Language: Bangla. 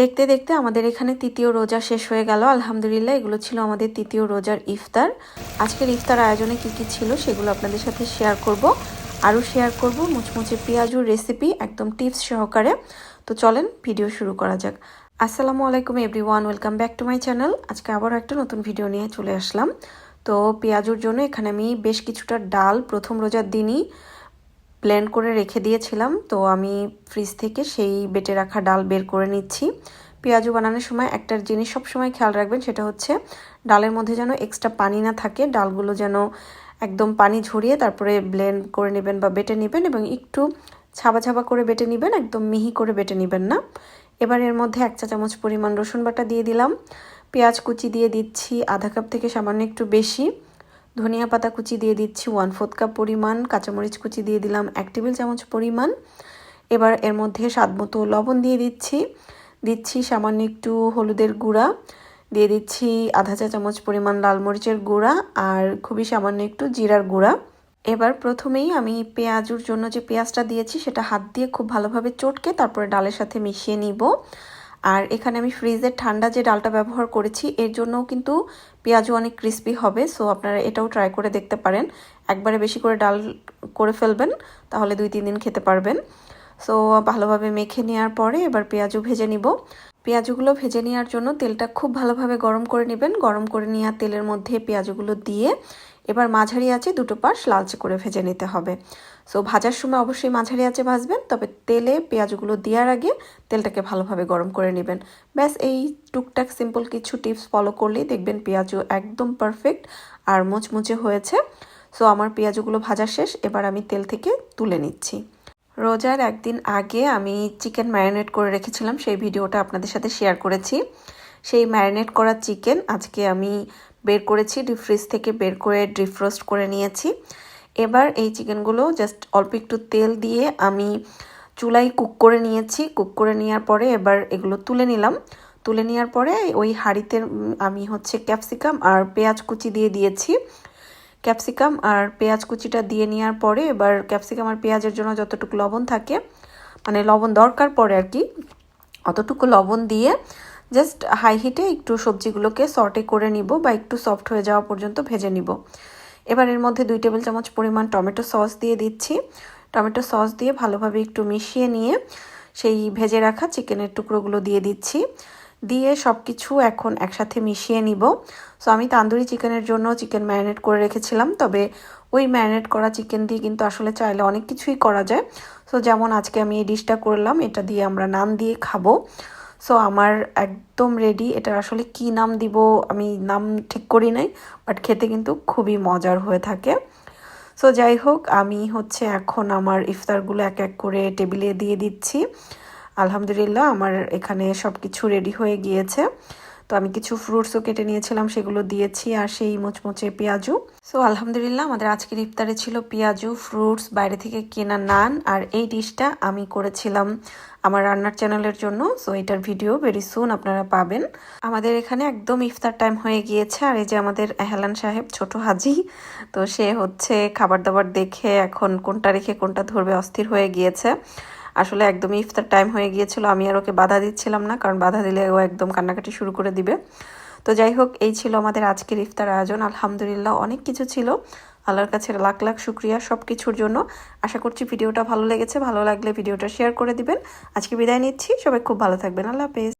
দেখতে দেখতে আমাদের এখানে তৃতীয় রোজা শেষ হয়ে গেল। আলহামদুলিল্লাহ, এগুলো ছিল আমাদের তৃতীয় রোজার ইফতার। আজকের ইফতার আয়োজনে কি কি ছিল সেগুলো আপনাদের সাথে শেয়ার করব। আরও শেয়ার করব মুচমুচে পেঁয়াজুর রেসিপি একদম টিপস সহকারে। তো চলেন ভিডিও শুরু করা যাক। আসসালামু আলাইকুম everyone welcome back to my channel আজকে আবারও একটা নতুন ভিডিও নিয়ে চলে আসলাম। তো পেঁয়াজুর জন্য এখানে আমি বেশ কিছুটা ডাল প্রথম রোজার দিনই ব্লেন্ড করে রেখে দিয়েছিলাম। তো আমি ফ্রিজ থেকে সেই বেটে রাখা ডাল বের করে নিচ্ছি। পেঁয়াজু বানানোর সময় একটা জিনিস সব সময় খেয়াল রাখবেন, সেটা হচ্ছে ডালের মধ্যে যেন এক্সট্রা পানি না থাকে। ডালগুলো যেন একদম পানি ঝরিয়ে তারপরে ব্লেন্ড করে নেবেন বা বেটে নেবেন এবং একটু ছাবা ছাবা করে বেটে নেবেন, একদম মিহি করে বেটে নেবেন না। এবার এর মধ্যে এক চা চামচ পরিমাণ রসুন বাটা দিয়ে দিলাম। পেঁয়াজ কুচি দিয়ে দিচ্ছি, আধা কাপ থেকে সামান্য একটু বেশি। ধনিয়া পাতা কুচি দিয়ে দিচ্ছি ওয়ান ফোর্থ কাপ পরিমাণ, কাঁচামরিচ কুচি দিয়ে দিলাম এক টেবিল চামচ পরিমাণ। এবার এর মধ্যে স্বাদ মতো লবণ দিয়ে দিচ্ছি। দিচ্ছি সামান্য একটু হলুদের গুঁড়া। দিয়ে দিচ্ছি আধা চা চামচ পরিমাণ লাল মরিচের গুঁড়া আর খুবই সামান্য একটু জিরার গুঁড়া। এবার প্রথমেই আমি পেঁয়াজুর জন্য যে পেঁয়াজটা দিয়েছি, সেটা হাত দিয়ে খুব ভালোভাবে চটকে তারপরে ডালের সাথে মিশিয়ে নিব। আর এখানে আমি ফ্রিজের ঠান্ডা যে ডালটা ব্যবহার করেছি, এর জন্যও কিন্তু পেঁয়াজও অনেক ক্রিস্পি হবে সো আপনারা এটাও ট্রাই করে দেখতে পারেন। একবারে বেশি করে ডাল করে ফেলবেন, তাহলে দুই তিন দিন খেতে পারবেন। সো ভালোভাবে মেখে নেওয়ার পরে এবার পেঁয়াজও ভেজে নিব। পেঁয়াজগুলো ভেজে নেওয়ার জন্য তেলটা খুব ভালোভাবে গরম করে নেবেন। গরম করে নেওয়া তেলের মধ্যে পেঁয়াজগুলো দিয়ে এবার মাঝারি আছে দুটো পাশ লালচে করে ভেজে নিতে হবে। সো ভাজার সময় অবশ্যই মাঝারি আছে ভাজবেন, তবে তেলে পেঁয়াজগুলো দেওয়ার আগে তেলটাকে ভালোভাবে গরম করে নেবেন। ব্যাস, এই টুকটাক সিম্পল কিছু টিপস ফলো করলেই দেখবেন পেঁয়াজও একদম পারফেক্ট আর মুচমুচে হয়েছে। সো আমার পেঁয়াজগুলো ভাজা শেষ, এবার আমি তেল থেকে তুলে নিচ্ছি। রোজার একদিন আগে আমি চিকেন ম্যারিনেট করে রেখেছিলাম, সেই ভিডিওটা আপনাদের সাথে শেয়ার করেছি। সেই ম্যারিনেট করা চিকেন আজকে আমি বের করেছি, ডিপ ফ্রিজ থেকে বের করে ডিপ রোস্ট করে নিয়েছি। এবার এই চিকেনগুলো জাস্ট অল্প একটু তেল দিয়ে আমি চুলাই কুক করে নিয়েছি। কুক করে নেওয়ার পরে এবার এগুলো তুলে নিলাম। তুলে নেওয়ার পরে ওই হাঁড়িতে আমি হচ্ছে ক্যাপসিকাম আর পেঁয়াজ কুচি দিয়ে দিয়েছি। ক্যাপসিকাম আর পেঁয়াজ কুচিটা দিয়ে নেওয়ার পরে এবার ক্যাপসিকাম আর পেঁয়াজের জন্য যতটুকু লবণ থাকে মানে লবণ দরকার পড়ে আর কি, অতটুকু লবণ দিয়ে জাস্ট হাই হিটে একটু সবজিগুলোকে সর্টে করে নিব বা একটু সফট হয়ে যাওয়া পর্যন্ত ভেজে নিব। এবার এর মধ্যে দুই টেবিল চামচ পরিমাণ টমেটো সস দিয়ে দিচ্ছি। টমেটো সস দিয়ে ভালোভাবে একটু মিশিয়ে নিয়ে সেই ভেজে রাখা চিকেনের টুকরোগুলো দিয়ে দিচ্ছি। দিয়ে সব কিছু এখন একসাথে মিশিয়ে নিব। সো আমি তান্দুরি চিকেনের জন্য চিকেন ম্যারিনেট করে রেখেছিলাম, তবে ওই ম্যারিনেট করা চিকেন দিয়ে কিন্তু আসলে চাইলে অনেক কিছুই করা যায়। সো যেমন আজকে আমি এই ডিশটা করলাম, এটা দিয়ে আমরা নান দিয়ে খাব। সো আমার একদম রেডি এটা আসলে কি নাম দিব আমি নাম ঠিক করি নাই বাট খেতে কিন্তু খুবই মজার হয়ে থাকে। সো যাই হোক, আমি হচ্ছে এখন আমার ইফতারগুলো এক এক করে টেবিলে দিয়ে দিচ্ছি। আলহামদুলিল্লাহ, আমার এখানে সব কিছু রেডি হয়ে গিয়েছে। তো আমি কিছু ফ্রুটসও কেটে নিয়েছিলাম, সেগুলো দিয়েছি আর সেই মোচমোচে পেঁয়াজু। সো আলহামদুলিল্লাহ, আমাদের আজকের ইফতারে ছিল পেঁয়াজু ফ্রুটস বাইরে থেকে কেনা নান আর এই ডিশটা আমি করেছিলাম আমার রান্নার চ্যানেলের জন্য। সো এটার ভিডিও ভেরি সুন আপনারা পাবেন। আমাদের এখানে একদম ইফতার টাইম হয়ে গিয়েছে আর এই যে আমাদের এহলান সাহেব, ছোট হাজি, তো সে হচ্ছে খাবার দাবার দেখে এখন কোনটা রেখে কোনটা ধরবে অস্থির হয়ে গিয়েছে। আসলে একদমই ইফতার টাইম হয়ে গিয়েছিল, আমি আর ওকে বাধা দিচ্ছিলাম না, কারণ বাধা দিলে ও একদম কান্নাকাটি শুরু করে দিবে। তো যাই হোক, এই ছিল আমাদের আজকের ইফতার আয়োজন। আলহামদুলিল্লাহ অনেক কিছু ছিল। আল্লাহর কাছে লাখ লাখ শুক্রিয়া সব কিছুর জন্য। আশা করছি ভিডিওটা ভালো লেগেছে। ভালো লাগলে ভিডিওটা শেয়ার করে দিবেন। আজকে বিদায় নিচ্ছি। সবাই খুব ভালো থাকবেন। আল্লাহ হাফেজ।